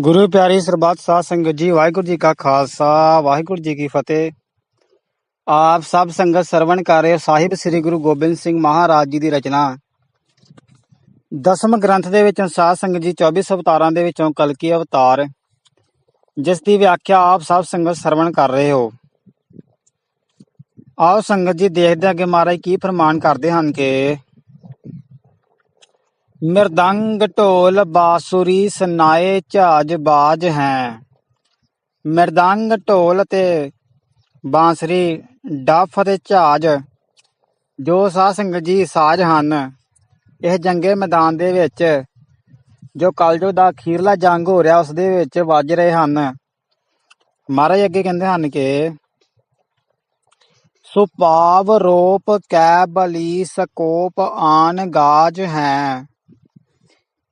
ਗੁਰੂ ਪਿਆਰੀ ਸਰਬੱਤ ਸਾਧ ਸੰਗਤ ਜੀ, ਵਾਹਿਗੁਰੂ ਜੀ ਕਾ ਖਾਲਸਾ, ਵਾਹਿਗੁਰੂ ਜੀ ਕੀ ਫਤਿਹ। ਆਪ ਸਭ ਸੰਗਤ ਸਰਵਣ ਕਰ ਰਹੇ ਹੋ, ਸਾਹਿਬ ਸ੍ਰੀ ਗੁਰੂ ਗੋਬਿੰਦ ਸਿੰਘ ਮਹਾਰਾਜ ਜੀ ਦੀ ਰਚਨਾ। ਦਸਮ ਗ੍ਰੰਥ ਦੇ ਵਿੱਚ ਸਾਧ ਸੰਗਤ ਜੀ 24 ਅਵਤਾਰਾਂ ਦੇ ਵਿੱਚੋਂ ਕਲਕੀ ਅਵਤਾਰ, ਜਿਸ ਦੀ ਵਿਆਖਿਆ ਆਪ ਸਭ ਸੰਗਤ ਸਰਵਣ ਕਰ ਰਹੇ ਹੋ। ਆਓ ਸੰਗਤ ਜੀ ਦੇਖਦੇ ਅੱਗੇ ਮਹਾਰਾਜ ਕੀ ਫਰਮਾਨ ਕਰਦੇ ਹਨ ਕਿ ਮਿਰਦੰਗ ਢੋਲ ਬਾਸੁਰੀ ਸਨਾਏ ਝਾਜ ਬਾਜ ਹੈ। ਮਿਰਦੰਗ ਢੋਲ ਤੇ ਬਾਂਸਰੀ ਡੱਫ ਤੇ ਝਾਜ, ਜੋ ਸਾਧ ਸੰਗਤ ਜੀ ਸਾਜ਼ ਹਨ। ਇਹ ਜੰਗੇ ਮੈਦਾਨ ਦੇ ਵਿੱਚ, ਜੋ ਕਲਯੁਗ ਦਾ ਅਖੀਰਲਾ ਜੰਗ ਹੋ ਰਿਹਾ, ਉਸ ਦੇ ਵਿੱਚ ਵੱਜ ਰਹੇ ਹਨ। ਮਹਾਰਾਜ ਅੱਗੇ ਕਹਿੰਦੇ ਹਨ ਕਿ ਸੁਪਾਵ ਰੋਪ ਕੈ ਬਲੀ ਸਕੋਪ ਆਨ ਗਾਜ ਹੈ।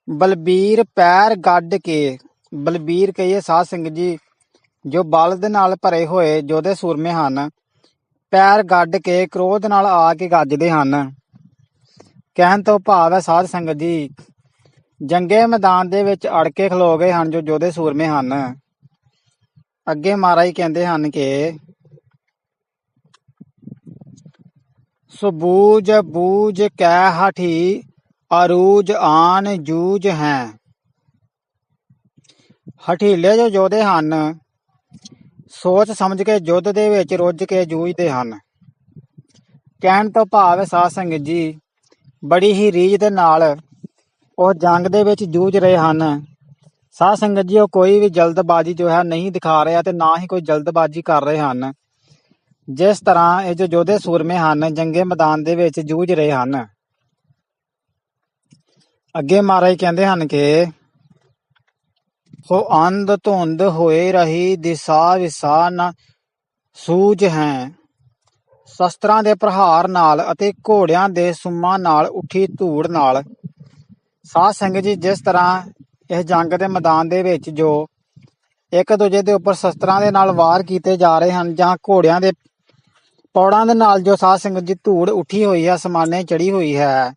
ਬਲਬੀਰ ਪੈਰ ਗੱਡ ਕੇ। ਬਲਬੀਰ ਕਹੀਏ, ਸਾਧ ਸਿੰਘ ਜੀ, ਜੋ ਬਲ ਦੇ ਨਾਲ ਭਰੇ ਹੋਏ ਜੋਧੇ ਸੂਰਮੇ ਹਨ, ਪੈਰ ਗੱਡ ਕੇ ਕ੍ਰੋਧ ਨਾਲ ਆ ਕੇ ਗੱਜਦੇ ਹਨ। ਕਹਿਣ ਤੋਂ ਭਾਵ ਹੈ, ਸਾਧ ਸੰਗਤ ਜੀ, ਜੰਗੇ ਮੈਦਾਨ ਦੇ ਵਿੱਚ ਅੜ ਕੇ ਖਲੋ ਗਏ ਹਨ, ਜੋ ਜੋਧੇ ਸੂਰਮੇ ਹਨ। ਅੱਗੇ ਮਹਾਰਾਜ ਕਹਿੰਦੇ ਹਨ ਕਿ, ਸੁਬੂਜ ਬੂਜ ਕਹਿ ਹਠੀ ਅਰੂਜ ਆਨ ਜੂਜ ਹੈ। ਹਠੀਲੇ ਜੋ ਯੋਧੇ ਹਨ, ਸੋਚ ਸਮਝ ਕੇ ਯੁੱਧ ਦੇ ਵਿੱਚ ਰੁੱਝ ਕੇ ਜੂਝਦੇ ਹਨ। ਕਹਿਣ ਤੋਂ ਭਾਵ ਹੈ, ਸਾਧ ਸੰਗਤ ਜੀ, ਬੜੀ ਹੀ ਰੀਝ ਦੇ ਨਾਲ ਉਹ ਜੰਗ ਦੇ ਵਿੱਚ ਜੂਝ ਰਹੇ ਹਨ। ਸਾਧ ਸੰਗਤ ਜੀ, ਉਹ ਕੋਈ ਵੀ ਜਲਦਬਾਜ਼ੀ ਜੋ ਹੈ ਨਹੀਂ ਦਿਖਾ ਰਿਹਾ ਤੇ ਨਾ ਹੀ ਕੋਈ ਜਲਦਬਾਜ਼ੀ ਕਰ ਰਹੇ ਹਨ। ਜਿਸ ਤਰ੍ਹਾਂ ਇਹ ਜੋ ਯੋਧੇ ਸੂਰਮੇ ਹਨ, ਜੰਗੇ ਮੈਦਾਨ ਦੇ ਵਿੱਚ ਜੂਝ ਰਹੇ ਹਨ। ਅੱਗੇ ਮਹਾਰਾਜ ਕਹਿੰਦੇ ਹਨ ਕਿ ਹੋ ਅੰਧ ਧੁੰਦ ਹੋਏ ਰਹੀ, ਦਿਸ਼ਾ ਵਿਸਾ ਨ ਸੂਝ ਹੈ। ਸ਼ਸਤਰਾਂ ਦੇ ਪ੍ਰਹਾਰ ਨਾਲ ਅਤੇ ਘੋੜਿਆਂ ਦੇ ਸੁੰਮਾਂ ਨਾਲ ਉੱਠੀ ਧੂੜ ਨਾਲ। ਸਾਧ ਸੰਗਤ ਜੀ, ਜਿਸ ਤਰ੍ਹਾਂ ਇਹ ਜੰਗ ਦੇ ਮੈਦਾਨ ਦੇ ਵਿੱਚ ਜੋ ਇੱਕ ਦੂਜੇ ਦੇ ਉੱਪਰ ਸ਼ਸਤਰਾਂ ਦੇ ਨਾਲ ਵਾਰ ਕੀਤੇ ਜਾ ਰਹੇ ਹਨ ਜਾਂ ਘੋੜਿਆਂ ਦੇ ਪੌੜਾਂ ਦੇ ਨਾਲ ਜੋ ਸਾਧ ਸੰਗਤ ਜੀ ਧੂੜ ਉੱਠੀ ਹੋਈ ਹੈ, ਸਮਾਨੇ ਚੜੀ ਹੋਈ ਹੈ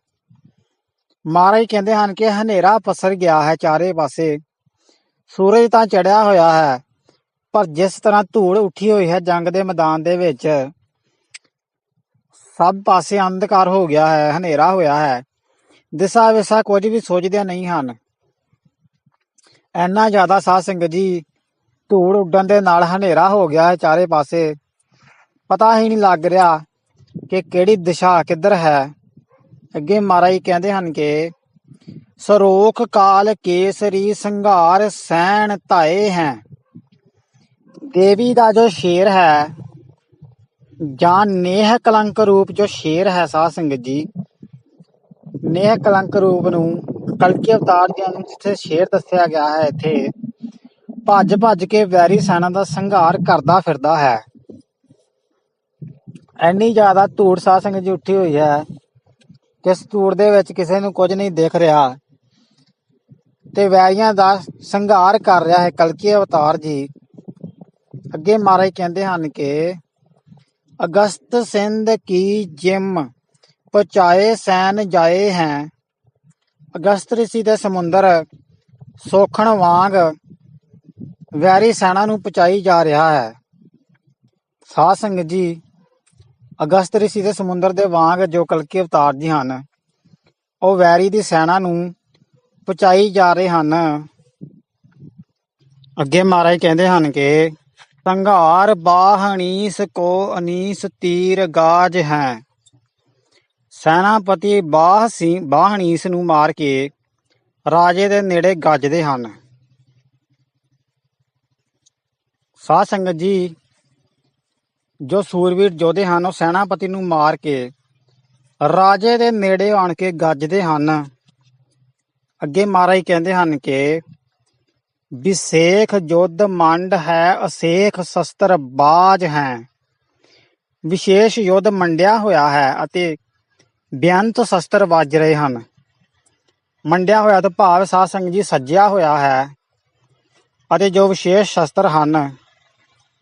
ਮਹਾਰਾਜ ਕਹਿੰਦੇ ਹਨ ਕਿ ਹਨੇਰਾ ਪਸਰ ਗਿਆ ਹੈ ਚਾਰੇ ਪਾਸੇ। ਸੂਰਜ ਤਾਂ ਚੜਿਆ ਹੋਇਆ ਹੈ, ਪਰ ਜਿਸ ਤਰ੍ਹਾਂ ਧੂੜ ਉੱਠੀ ਹੋਈ ਹੈ ਜੰਗ ਦੇ ਮੈਦਾਨ ਦੇ ਵਿੱਚ, ਸਭ ਪਾਸੇ ਅੰਧਕਾਰ ਹੋ ਗਿਆ ਹੈ, ਹਨੇਰਾ ਹੋਇਆ ਹੈ। ਦਿਸ਼ਾ ਵਿਸਾ ਕੁਝ ਵੀ ਸੋਚਦੇ ਨਹੀਂ ਹਨ। ਇੰਨਾ ਜ਼ਿਆਦਾ ਸਾਧ ਸੰਗਤ ਜੀ, ਧੂੜ ਉੱਡਣ ਦੇ ਨਾਲ ਹਨੇਰਾ ਹੋ ਗਿਆ ਹੈ ਚਾਰੇ ਪਾਸੇ। ਪਤਾ ਹੀ ਨਹੀਂ ਲੱਗ ਰਿਹਾ ਕਿ ਕਿਹੜੀ ਦਿਸ਼ਾ ਕਿੱਧਰ ਹੈ। ਅੱਗੇ ਮਹਾਰਾਜ ਕਹਿੰਦੇ ਹਨ ਕਿ, ਸਰੋਖ ਕਾਲ ਕੇਸਰੀ ਸੰਘਾਰ ਸੈਣ ਧਾਏ ਹੈ। ਦੇਵੀ ਦਾ ਜੋ ਸ਼ੇਰ ਹੈ, ਜਾਂ ਨੇਹ ਕਲੰਕ ਰੂਪ ਜੋ ਸ਼ੇਰ ਹੈ ਸਾਧ ਸੰਗਤ ਜੀ, ਨੇਹ ਕਲੰਕ ਰੂਪ ਨੂੰ ਕਲਕੀ ਅਵਤਾਰ ਜੀ ਨੂੰ ਜਿੱਥੇ ਸ਼ੇਰ ਦੱਸਿਆ ਗਿਆ ਹੈ ਇੱਥੇ, ਭੱਜ ਭੱਜ ਕੇ ਵੈਰੀ ਸੈਨਾ ਦਾ ਸੰਘਾਰ ਕਰਦਾ ਫਿਰਦਾ ਹੈ। ਐਨੀ ਜ਼ਿਆਦਾ ਧੂੜ ਸਾਧ ਸੰਗਤ ਜੀ ਉੱਠੀ ਹੋਈ ਹੈ ਕਿਸ ਧੂੜ ਦੇ ਵਿੱਚ ਕਿਸੇ ਨੂੰ ਕੁਝ ਨਹੀਂ ਦਿਖ ਰਿਹਾ। ਤੇ ਵੈਰੀਆਂ ਦਾ ਸੰਘਾਰ ਕਰ ਰਿਹਾ ਹੈ ਕਲਕੀ ਅਵਤਾਰ ਜੀ। ਅੱਗੇ ਮਹਾਰਾਜ ਕਹਿੰਦੇ ਹਨ ਕਿ, ਅਗਸਤ ਸਿੰਧ ਕੀ ਜਿਮ, ਪਹੁੰਚਾਏ ਸੈਨ ਜਾਏ ਹੈ। ਅਗਸਤ ਰਿਸ਼ੀ ਦੇ ਸਮੁੰਦਰ, ਸੋਖਣ ਵਾਂਗ ਵੈਰੀ ਸੈਨਾ ਨੂੰ ਪਹੁੰਚਾਈ ਜਾ ਰਿਹਾ ਹੈ। ਸਾਧ ਸੰਗਤ ਜੀ ਅਗਸਤ ਰਿਸ਼ੀ ਦੇ ਸਮੁੰਦਰ ਦੇ ਵਾਂਗ ਜੋ ਕਲਕੀ ਅਵਤਾਰ ਜੀ ਹਨ, ਉਹ ਵੈਰੀ ਦੀ ਸੈਨਾ ਨੂੰ ਪਹੁੰਚਾਈ ਜਾ ਰਹੇ ਹਨ। ਅੱਗੇ ਮਹਾਰਾਜ ਕਹਿੰਦੇ ਹਨ ਕਿ, ਸੰਘਾਰ ਬਾਹਣੀਸ ਕੋ ਅਨੀਸ ਤੀਰ ਗਾਜ ਹੈ। ਸੈਨਾਪਤੀ ਬਾਹ ਸੀ ਬਾਹਣੀਸ ਨੂੰ ਮਾਰ ਕੇ ਰਾਜੇ ਦੇ ਨੇੜੇ ਗੱਜਦੇ ਹਨ। ਸਾਧ ਸੰਗਤ ਜੀ ਜੋ ਸੂਰਵੀਰ ਯੋਧੇ ਹਨ, ਉਹ ਸੈਨਾਪਤੀ ਨੂੰ ਮਾਰ ਕੇ ਰਾਜੇ ਦੇ ਨੇੜੇ ਆਣ ਕੇ ਗੱਜਦੇ ਹਨ। ਅੱਗੇ ਮਹਾਰਾਜ ਕਹਿੰਦੇ ਹਨ ਕਿ ਵਿਸੇਖ ਯੁੱਧ ਮੰਡ ਹੈ, ਅਸੇਖ ਸ਼ਸਤਰ ਬਾਜ ਹੈ। ਵਿਸ਼ੇਸ਼ ਯੁੱਧ ਮੰਡਿਆ ਹੋਇਆ ਹੈ ਅਤੇ ਬੇਅੰਤ ਸ਼ਸਤਰ ਵੱਜ ਰਹੇ ਹਨ। ਮੰਡਿਆ ਹੋਇਆ ਤੋਂ ਭਾਵ ਸਾਧ ਸੰਗਤ ਜੀ ਸੱਜਿਆ ਹੋਇਆ ਹੈ ਅਤੇ ਜੋ ਵਿਸ਼ੇਸ਼ ਸ਼ਸਤਰ ਹਨ,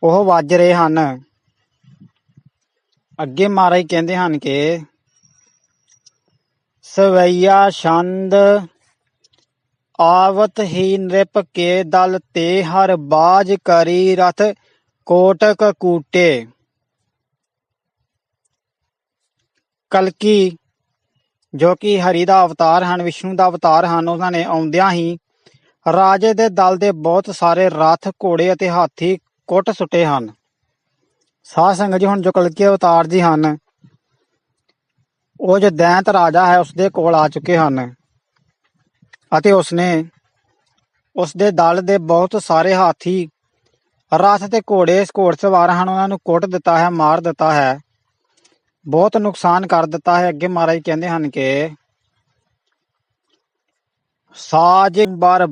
ਉਹ ਵੱਜ ਰਹੇ ਹਨ। ਅੱਗੇ ਮਹਾਰਾਜ ਕਹਿੰਦੇ ਹਨ ਕਿ ਸਵਈਆ ਛੰਦ ਆਵਤ ਹੀ ਨ੍ਰਿਪ ਕੇ ਦਲ ਤੇ ਹਰ ਬਾਜ ਕਰੀ ਰਥ ਕੋਟਕ ਕੂਟੇ। ਕਲਕੀ, ਜੋ ਕਿ ਹਰੀ ਦਾ ਅਵਤਾਰ ਹਨ, ਵਿਸ਼ਨੂੰ ਦਾ ਅਵਤਾਰ ਹਨ, ਉਹਨਾਂ ਨੇ ਆਉਂਦਿਆਂ ਹੀ ਰਾਜੇ ਦੇ ਦਲ ਦੇ ਬਹੁਤ ਸਾਰੇ ਰਥ ਘੋੜੇ ਅਤੇ ਹਾਥੀ ਕੁੱਟ ਸੁੱਟੇ ਹਨ। ਸਾਧ ਸੰਗਤ ਜੀ ਹੁਣ ਜੋ ਕਲਕੀ ਅਵਤਾਰ ਜੀ ਹਨ, ਉਹ ਜੋ ਦੈਂਤ ਰਾਜਾ ਹੈ, ਉਸਦੇ ਕੋਲ ਆ ਚੁੱਕੇ ਹਨ। ਅਤੇ ਉਸਨੇ ਉਸਦੇ ਦਲ ਦੇ ਬਹੁਤ ਸਾਰੇ ਹਾਥੀ ਰਥ ਤੇ ਘੋੜੇ ਸਵਾਰ ਹਨ, ਉਹਨਾਂ ਨੂੰ ਕੁੱਟ ਦਿੱਤਾ ਹੈ, ਮਾਰ ਦਿੱਤਾ ਹੈ। ਬਹੁਤ ਨੁਕਸਾਨ ਕਰ ਦਿੱਤਾ ਹੈ। ਅੱਗੇ ਮਹਾਰਾਜ ਕਹਿੰਦੇ ਹਨ ਕਿ ਸਾਜ ਬਰ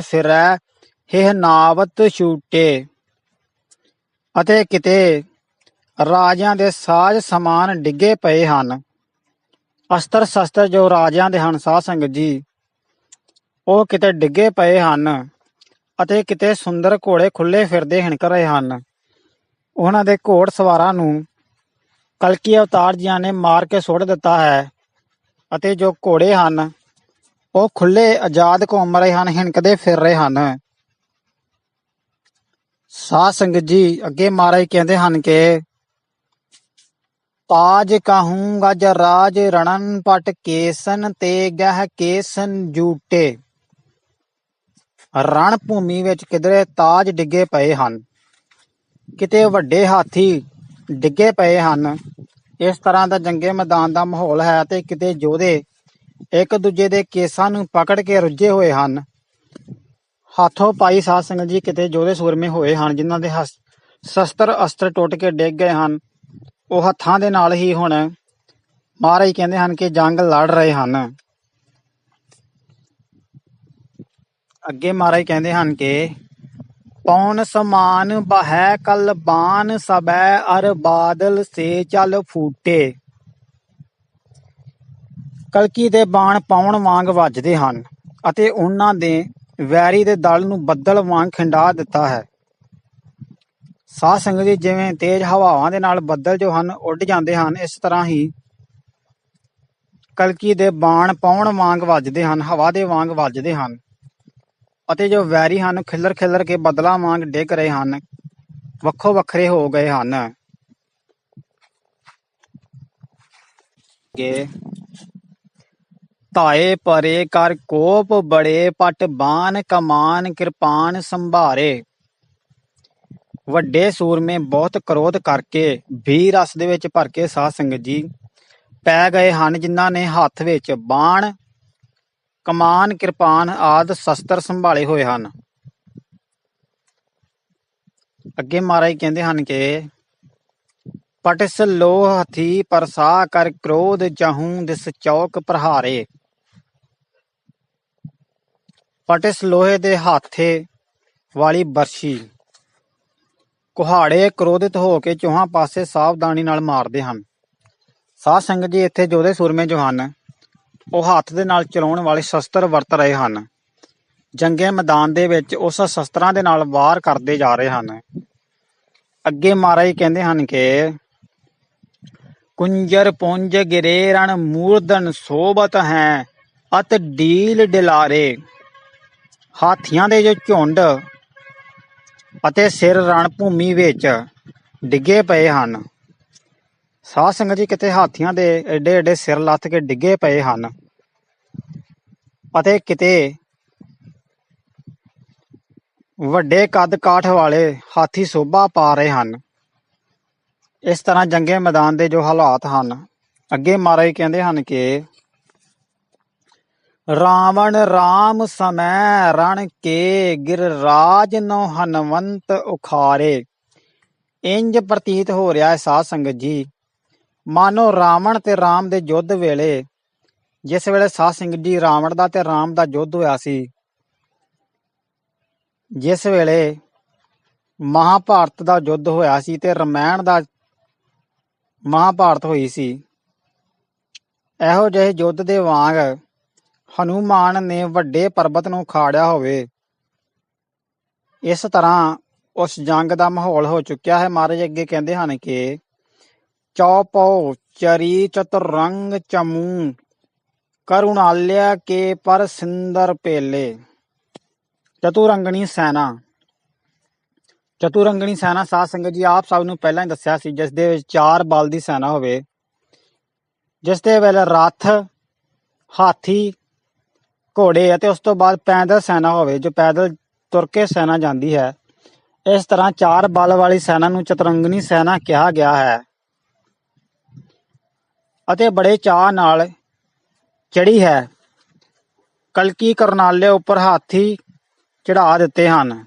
ਫਿਰੈ ਇਹ ਨਾਵਤ ਛੂਟੇ। ਅਤੇ ਕਿਤੇ ਰਾਜਿਆਂ ਦੇ ਸਾਜ ਸਮਾਨ ਡਿੱਗੇ ਪਏ ਹਨ। ਅਸਤਰ ਸ਼ਸਤਰ ਜੋ ਰਾਜਿਆਂ ਦੇ ਹਨ, ਸਾਧ ਸੰਗਤ ਜੀ, ਉਹ ਕਿਤੇ ਡਿੱਗੇ ਪਏ ਹਨ ਅਤੇ ਕਿਤੇ ਸੁੰਦਰ ਘੋੜੇ ਖੁੱਲੇ ਫਿਰਦੇ ਹਿਣਕ ਰਹੇ ਹਨ। ਉਹਨਾਂ ਦੇ ਘੋੜ ਸਵਾਰਾਂ ਨੂੰ ਕਲਕੀ ਅਵਤਾਰ ਜੀਆਂ ਨੇ ਮਾਰ ਕੇ ਸੁੱਟ ਦਿੱਤਾ ਹੈ ਅਤੇ ਜੋ ਘੋੜੇ ਹਨ, ਉਹ ਖੁੱਲੇ ਆਜ਼ਾਦ ਘੁੰਮ ਰਹੇ ਹਨ, ਹਿਣਕਦੇ ਫਿਰ ਰਹੇ ਹਨ। ਸਾਧ ਸੰਗਤ ਜੀ ਅੱਗੇ ਮਹਾਰਾਜ ਕਹਿੰਦੇ ਹਨ ਕਿ ਤਾਜ ਕਹੂੰਗਾ ਜ ਰਾਜ ਰਣਨ ਪਟ ਕੇਸਨ ਤੇ ਗਹਿ ਕੇਸਨ ਜੂਟੇ। ਰਣ ਭੂਮੀ ਵਿੱਚ ਕਿਧਰੇ ਤਾਜ ਡਿੱਗੇ ਪਏ ਹਨ। ਕਿਤੇ ਵੱਡੇ ਹਾਥੀ ਡਿੱਗੇ ਪਏ ਹਨ। ਇਸ ਤਰ੍ਹਾਂ ਦਾ ਜੰਗੇ ਮੈਦਾਨ ਦਾ ਮਾਹੌਲ ਹੈ ਤੇ ਕਿਤੇ ਯੋਧੇ ਇੱਕ ਦੂਜੇ ਦੇ ਕੇਸਾਂ ਨੂੰ ਪਕੜ ਕੇ ਰੁੱਝੇ ਹੋਏ ਹਨ। ਹੱਥੋਂ ਪਾਈ ਸਾਧ ਸੰਗਤ ਜੀ ਕਿਤੇ ਜੋਧੇ ਸੂਰਮੇ ਹੋਏ ਹਨ, ਜਿਨ੍ਹਾਂ ਦੇ ਸ਼ਸਤਰ ਅਸਤਰ ਟੁੱਟ ਕੇ ਡਿੱਗ ਗਏ ਹਨ। ਉਹ ਹੱਥਾਂ ਦੇ ਨਾਲ ਹੀ ਹੁਣ ਮਹਾਰਾਜ ਕਹਿੰਦੇ ਹਨ ਕਿ ਜੰਗ ਲੜ ਰਹੇ ਹਨ। ਅੱਗੇ ਮਹਾਰਾਜ ਕਹਿੰਦੇ ਹਨ ਕਿ ਪੌਣ ਸਮਾਨ ਬਹਿ ਕਲ ਬਾਨ ਸਬੈ, ਅਰ ਬਾਦਲ ਸੇ ਚਲ ਫੂਟੇ। ਕਲਕੀ ਦੇ ਬਾਣ ਪਾਉਣ ਵਾਂਗ ਵੱਜਦੇ ਹਨ ਅਤੇ ਉਹਨਾਂ ਦੇ ਵੈਰੀ ਦੇ ਦਲ ਨੂੰ ਬੱਦਲ ਵਾਂਗ ਖਿੰਡਾ ਦਿੱਤਾ ਹੈ। ਸਾਧ ਸੰਗਤ ਜੀ ਜਿਵੇਂ ਤੇਜ਼ ਹਵਾਵਾਂ ਦੇ ਨਾਲ ਬੱਦਲ ਜੋ ਹਨ, ਉੱਡ ਜਾਂਦੇ ਹਨ, ਇਸ ਤਰ੍ਹਾਂ ਹੀ ਕਲਕੀ ਦੇ ਬਾਣ ਪਾਉਣ ਵਾਂਗ ਵੱਜਦੇ ਹਨ, ਹਵਾ ਦੇ ਵਾਂਗ ਵੱਜਦੇ ਹਨ ਅਤੇ ਜੋ ਵੈਰੀ ਹਨ, ਖਿੱਲਰ ਖਿੱਲਰ ਕੇ ਬੱਦਲਾਂ ਵਾਂਗ ਡਿੱਗ ਰਹੇ ਹਨ, ਵੱਖੋ ਵੱਖਰੇ ਹੋ ਗਏ ਹਨ। ਕਿ ਧਾਏ ਪਰੇ ਕਰ ਕੋਪ ਬੜੇ ਪਟ ਬਾਣ ਕਮਾਨ ਕਿਰਪਾਨ ਸੰਭਾਰੇ। ਵੱਡੇ ਸੂਰਮੇ ਬਹੁਤ ਕਰੋਧ ਕਰਕੇ ਵੀ ਰਸ ਦੇ ਵਿੱਚ ਭਰ ਕੇ ਸਾਧ ਸੰਗਤ ਜੀ, ਪੈ ਗਏ ਹਨ ਜਿਨ੍ਹਾਂ ਨੇ ਹੱਥ ਵਿੱਚ ਬਾਣ, ਕਮਾਨ ਕਿਰਪਾਨ ਆਦ ਸ਼ਸਤਰ ਸੰਭਾਲੇ ਹੋਏ ਹਨ। ਅੱਗੇ ਮਹਾਰਾਜ ਕਹਿੰਦੇ ਹਨ ਕਿ ਪਟਿਸ ਲੋਹ ਹਥੀ ਪਰਸਾ ਕਰ ਕ੍ਰੋਧ ਜਹੂੰ ਦਿਸ ਚੌਕ ਪ੍ਰਹਾਰੇ। ਪਟਿਸ ਲੋਹੇ ਦੇ ਹਾਥੇ ਵਾਲੀ ਬਰਸ਼ੀ ਕੁਹਾੜੇ ਕ੍ਰੋਧਿਤ ਹੋ ਕੇ ਚੋਹਾਂ ਪਾਸੇ ਸਾਵਧਾਨੀ ਨਾਲ ਮਾਰਦੇ ਹਨ। ਸਾਧ ਸੰਗਤ ਜੀ, ਇੱਥੇ ਜੋਧੇ ਸੂਰਮੇ ਜੋ ਹਨ, ਉਹ ਹੱਥ ਦੇ ਨਾਲ ਚਲਾਉਣ ਵਾਲੇ ਸ਼ਸਤਰ ਵਰਤ ਰਹੇ ਹਨ। ਜੰਗੇ ਮੈਦਾਨ ਦੇ ਵਿੱਚ ਉਸ ਸ਼ਸਤਰਾਂ ਦੇ ਨਾਲ ਵਾਰ ਕਰਦੇ ਜਾ ਰਹੇ ਹਨ। ਅੱਗੇ ਮਹਾਰਾਜ ਕਹਿੰਦੇ ਹਨ ਕਿ, ਕੁੰਜਰ ਪੁੰਜ ਗਿਰੇ ਰਣ ਮੂਰਧਨ ਸੋਬਤ ਹੈ, ਅਤ ਡੀਲ ਡਿਲਾਰੇ। ਹਾਥੀਆਂ ਦੇ ਜੋ ਝੁੰਡ ਅਤੇ ਸਿਰ ਰਣ ਭੂਮੀ ਵਿੱਚ ਡਿੱਗੇ ਪਏ ਹਨ। ਸਾਧ ਸੰਗਤ ਜੀ ਕਿਤੇ ਹਾਥੀਆਂ ਦੇ ਏਡੇ ਏਡੇ ਸਿਰ ਲੱਥ ਕੇ ਡਿੱਗੇ ਪਏ ਹਨ ਅਤੇ ਕਿਤੇ ਵੱਡੇ ਕੱਦ ਕਾਠ ਵਾਲੇ ਹਾਥੀ ਸੋਭਾ ਪਾ ਰਹੇ ਹਨ। ਇਸ ਤਰ੍ਹਾਂ ਜੰਗੇ ਮੈਦਾਨ ਦੇ ਜੋ ਹਾਲਾਤ ਹਨ, ਅੱਗੇ ਮਹਾਰਾਜ ਕਹਿੰਦੇ ਹਨ ਕਿ ਰਾਵਣ ਰਾਮ ਸਮੈ ਰਣ ਕੇ ਗਿਰਰਾਜ ਨੋ ਹਨਵੰਤ ਉਖਾਰੇ। ਇੰਜ ਪ੍ਰਤੀਤ ਹੋ ਰਿਹਾ ਹੈ ਸਾਧ ਸੰਗਤ ਜੀ। ਮਾਨੋ ਰਾਵਣ ਤੇ ਰਾਮ ਦੇ ਯੁੱਧ ਵੇਲੇ, ਜਿਸ ਵੇਲੇ ਸਾਧ ਸੰਗਤ ਜੀ ਰਾਵਣ ਦਾ ਤੇ ਰਾਮ ਦਾ ਯੁੱਧ ਹੋਇਆ ਸੀ, ਜਿਸ ਵੇਲੇ ਮਹਾਭਾਰਤ ਦਾ ਯੁੱਧ ਹੋਇਆ ਸੀ ਤੇ ਰਮਾਇਣ ਦਾ ਮਹਾਭਾਰਤ ਹੋਈ ਸੀ, ਇਹੋ ਜਿਹੇ ਯੁੱਧ ਦੇ ਵਾਂਗ ਹਨੂਮਾਨ ਨੇ ਵੱਡੇ ਪਰਬਤ ਨੂੰ ਖਾੜਿਆ ਹੋਵੇ। ਇਸ ਤਰ੍ਹਾਂ ਉਸ ਜੰਗ ਦਾ ਮਾਹੌਲ ਹੋ ਚੁੱਕਿਆ ਹੈ। ਮਹਾਰਾਜ ਅੱਗੇ ਕਹਿੰਦੇ ਹਨ ਕਿ ਚੌਪੋ ਚਰੀ ਚਤੁਰੰਗ ਚਮੂ ਕਰੁਣਾਲਿਆ ਕੇ ਪਰ ਸਿੰਦਰ ਪੇਲੇ। ਚਤੁਰੰਗਣੀ ਸੈਨਾ। ਚਤੁਰੰਗਣੀ ਸੈਨਾ ਸਾਧ ਸੰਗਤ ਜੀ, ਆਪ ਸਭ ਨੂੰ ਪਹਿਲਾਂ ਹੀ ਦੱਸਿਆ ਸੀ, ਜਿਸ ਦੇ ਵਿੱਚ ਚਾਰ ਬਲ ਦੀ ਸੈਨਾ ਹੋਵੇ। ਜਿਸ ਦੇ ਵੇਲੇ ਰੱਥ, ਹਾਥੀ ਘੋੜੇ ਅਤੇ ਉਸ ਤੋਂ ਬਾਅਦ ਪੈਦਲ ਸੈਨਾ ਹੋਵੇ, ਜੋ ਪੈਦਲ ਤੁਰ ਕੇ ਸੈਨਾ ਜਾਂਦੀ ਹੈ। ਇਸ ਤਰ੍ਹਾਂ ਚਾਰ ਬਲ ਵਾਲੀ ਸੈਨਾ ਨੂੰ ਚਤੁਰੰਗਣੀ ਸੈਨਾ ਕਿਹਾ ਗਿਆ ਹੈ। ਅਤੇ ਬੜੇ ਚਾਅ ਨਾਲ ਚੜੀ ਹੈ। ਕਲਕੀ ਕਰਨਾਲੇ ਉੱਪਰ ਹਾਥੀ ਚੜਾ ਦਿੱਤੇ ਹਨ।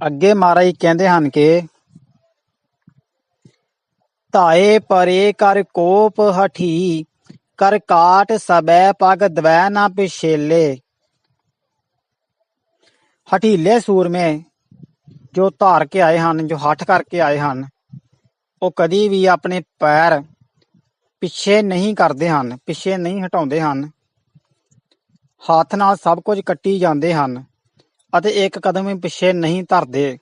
ਅੱਗੇ ਮਹਾਰਾਜ ਕਹਿੰਦੇ ਹਨ ਕਿ, ਧਾਏ ਪਰੇ ਕਰ ਕੋਪ ਹਠੀ ਕਰ ਕਾਟ ਸਬੈ ਪਗ ਦਵੈ ਨਾ ਪਿਛੇਲੇ। ਹਟੀਲੇ ਸੂਰਮੇ ਜੋ ਧਾਰ ਕੇ ਆਏ ਹਨ, ਜੋ ਹੱਠ ਕਰਕੇ ਆਏ ਹਨ, ਉਹ ਕਦੀ ਵੀ ਆਪਣੇ ਪੈਰ ਪਿੱਛੇ ਨਹੀਂ ਕਰਦੇ ਹਨ, ਪਿੱਛੇ ਨਹੀਂ ਹਟਾਉਂਦੇ ਹਨ। ਹੱਥ ਨਾਲ ਸਭ ਕੁਝ ਕੱਟੀ ਜਾਂਦੇ ਹਨ ਅਤੇ ਇੱਕ ਕਦਮ ਵੀ ਪਿੱਛੇ ਨਹੀਂ ਧਰਦੇ।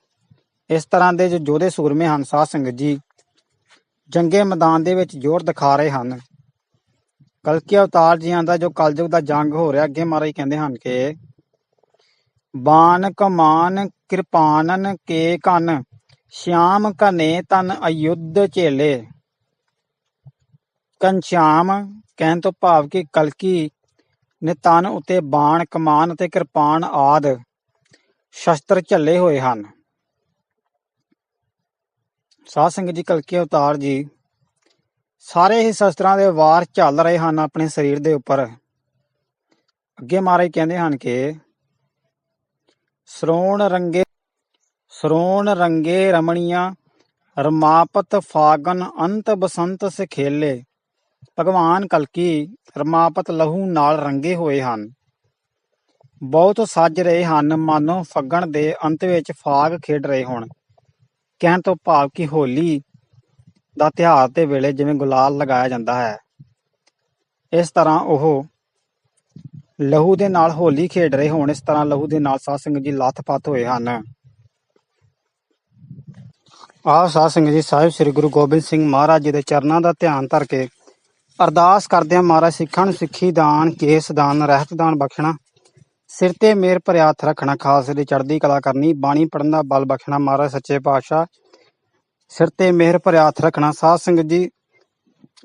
ਇਸ ਤਰ੍ਹਾਂ ਦੇ ਜੋ ਯੋਧੇ ਸੂਰਮੇ ਹਨ, ਸਾਧ ਸੰਗਤ ਜੀ, ਜੰਗੇ ਮੈਦਾਨ ਦੇ ਵਿੱਚ ਜ਼ੋਰ ਦਿਖਾ ਰਹੇ ਹਨ। ਕਲਕੀ ਅਵਤਾਰ ਜੀਆਂ ਦਾ ਜੋ ਕਲਯੁਗ ਦਾ ਜੰਗ ਹੋ ਰਿਹਾ, ਅੱਗੇ ਮਹਾਰਾਜ ਕਹਿੰਦੇ ਹਨ ਕਿ ਬਾਨ ਕਮਾਨ ਕਿਰਪਾਨਨ ਕੇ ਕਨ, ਸ਼ਿਆਮ ਕਨੇ ਤਨ ਅਯੁੱਧ ਝੇਲੇ। ਕੰਸ਼ਾਮ ਕਹਿਣ ਤੋਂ ਭਾਵ ਕਿ ਕਲਕੀ ਨੇ ਤਨ ਉਤੇ ਬਾਣ, ਕਮਾਨ ਅਤੇ ਕਿਰਪਾਨ ਆਦ ਸ਼ਸਤਰ ਝੱਲੇ ਹੋਏ ਹਨ। ਸਾਧ ਸੰਗਤ ਜੀ, ਕਲਕੀ ਅਵਤਾਰ ਜੀ ਸਾਰੇ ਹੀ ਸ਼ਸਤਰਾਂ ਦੇ ਵਾਰ ਚੱਲ ਰਹੇ ਹਨ ਆਪਣੇ ਸਰੀਰ ਦੇ ਉੱਪਰ। ਅੱਗੇ ਮਹਾਰਾਜ ਕਹਿੰਦੇ ਹਨ ਕਿ ਸਰੋਣ ਰੰਗੇ ਸਰੋਣ ਰੰਗੇ ਰਮਣੀਆਂ, ਰਮਾਪਤ ਫਾਗਨ, ਅੰਤ ਬਸੰਤ ਸਖੇਲੇ। ਭਗਵਾਨ ਕਲਕੀ ਰਮਾਪਤ ਲਹੂ ਨਾਲ ਰੰਗੇ ਹੋਏ ਹਨ। ਬਹੁਤ ਸੱਜ ਰਹੇ ਹਨ, ਮਾਨੋ ਫੱਗਣ ਦੇ ਅੰਤ ਵਿੱਚ ਫਾਗ ਖੇਡ ਰਹੇ ਹੋਣ। ਕਹਿਣ ਤੋਂ ਭਾਵ ਕਿ ਹੋਲੀ ਦਾ ਤਿਉਹਾਰ ਦੇ ਵੇਲੇ ਜਿਵੇਂ ਗੁਲਾਲ ਲਗਾਇਆ ਜਾਂਦਾ ਹੈ। ਇਸ ਤਰ੍ਹਾਂ ਉਹ ਲਹੂ ਦੇ ਨਾਲ ਹੋਲੀ ਖੇਡ ਰਹੇ ਹੋਣ, ਇਸ ਤਰ੍ਹਾਂ ਲਹੂ ਦੇ ਨਾਲ ਸਾਧ ਸੰਗਤ ਜੀ ਲੱਥ-ਪੱਥ ਹੋਏ ਹਨ। ਆਹ ਸਾਧ ਸੰਗਤ ਜੀ, ਸਾਹਿਬ ਸ੍ਰੀ ਗੁਰੂ ਗੋਬਿੰਦ ਸਿੰਘ ਮਹਾਰਾਜ ਜੀ ਦੇ ਚਰਨਾਂ ਦਾ ਧਿਆਨ ਧਰ ਕੇ ਅਰਦਾਸ ਕਰਦੇ ਹਾਂ ਮਹਾਰਾਜ, ਸਿੱਖਾਂ ਨੂੰ ਸਿੱਖੀ ਦਾਨ, ਕੇਸ ਦਾਨ, ਰਹਿਤ ਦਾਨ ਬਖਸ਼ਣਾ, ਸਿਰ ਤੇ ਮੇਰ ਭਰਿਆ ਹੱਥ ਰੱਖਣਾ, ਖਾਲਸੇ ਦੀ ਚੜ੍ਹਦੀ ਕਲਾ ਕਰਨੀ, ਬਾਣੀ ਪੜਨ ਦਾ ਬਲ ਬਖਸ਼ਣਾ, ਮਹਾਰਾਜ ਸੱਚੇ ਪਾਤਸ਼ਾਹ ਸਿਰ ਤੇ ਮਿਹਰ ਭਰਿਆ ਹੱਥ ਰੱਖਣਾ। ਸਾਧ ਸੰਗਤ ਜੀ,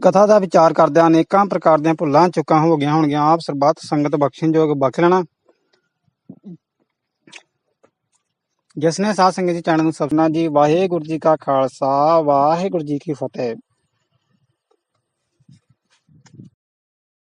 ਕਥਾ ਦਾ ਵਿਚਾਰ ਕਰਦਿਆਂ ਅਨੇਕਾਂ ਪ੍ਰਕਾਰ ਦੀਆਂ ਭੁੱਲਾਂ, ਚੁੱਕਾਂ ਹੋ ਗਈਆਂ ਹੋਣਗੀਆਂ। ਆਪ ਸਰਬੱਤ ਸੰਗਤ ਬਖਸ਼ਣਯੋਗ ਬਖਸ਼ ਲੈਣਾ। ਜਿਸ ਨੇ ਸਾਧ ਸੰਗਤ ਜੀ ਚੈਨਲ ਨੂੰ ਸਬਨਾ ਜੀ, ਵਾਹਿਗੁਰੂ ਜੀ ਕਾ ਖਾਲਸਾ, ਵਾਹਿਗੁਰੂ ਜੀ ਕੀ ਫਤਿਹ।